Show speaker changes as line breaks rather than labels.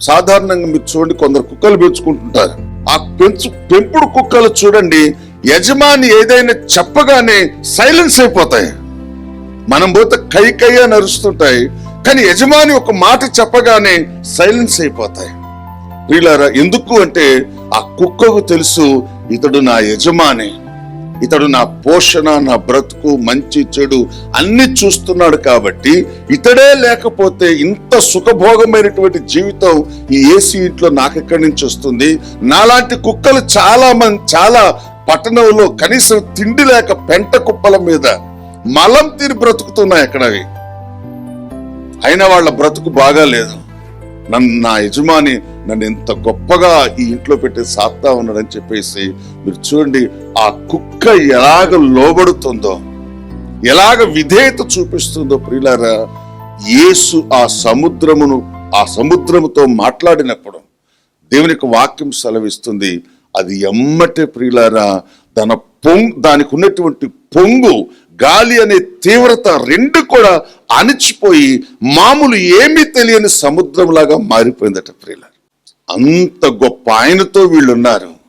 సాధారణంగా మీరు చూడండి కొందరు కుక్కలు పెంచుకుంటుంటారు. ఆ పెంచు పెంపుడు కుక్కలు చూడండి యజమాని ఏదైనా చెప్పగానే సైలెన్స్ అయిపోతాయి. మనం పోతే కై కై అని అరుస్తుంటాయి కానీ యజమాని ఒక మాట చెప్పగానే సైలెన్స్ అయిపోతాయి. ప్రియులారా ఎందుకు అంటే ఆ కుక్కకు తెలుసు ఇతడు నా యజమాని. ఇతడు నా పోషణ నా బ్రతుకు మంచి చెడు అన్ని చూస్తున్నాడు కాబట్టి ఇతడే లేకపోతే ఇంత సుఖభోగమైనటువంటి జీవితం ఈ ఏసీ ఇంట్లో నాకెక్కడి నుంచి వస్తుంది? నాలాంటి కుక్కలు చాలా మంది చాలా పట్టణంలో కనీసం తిండి లేక పెంట కుప్పల మీద మలం తీరి బ్రతుకుతున్నాయి అక్కడవి. అయినా వాళ్ళ బ్రతుకు బాగా లేదు నన్ను నా యజమాని నన్ను ఎంత గొప్పగా ఈ ఇంట్లో పెట్టి సాత్తా ఉన్నాడని చెప్పేసి మీరు చూడండి ఆ కుక్క ఎలాగ లోబడుతుందో ఎలాగ విధేయత చూపిస్తుందో ప్రియులారా యేసు ఆ సముద్రమును ఆ సముద్రముతో మాట్లాడినప్పుడు దేవుని యొక్క వాక్యం సెలవిస్తుంది. అది ఎమ్మటే ప్రియులారా తన పొంగు దానికి ఉన్నటువంటి పొంగు గాలి అనే తీవ్రత రెండు కూడా అణిచిపోయి మామూలు ఏమీ తెలియని సముద్రంలాగా మారిపోయిందట ప్రియుల అంత గొప్ప ఆయనతో వీళ్ళున్నారు.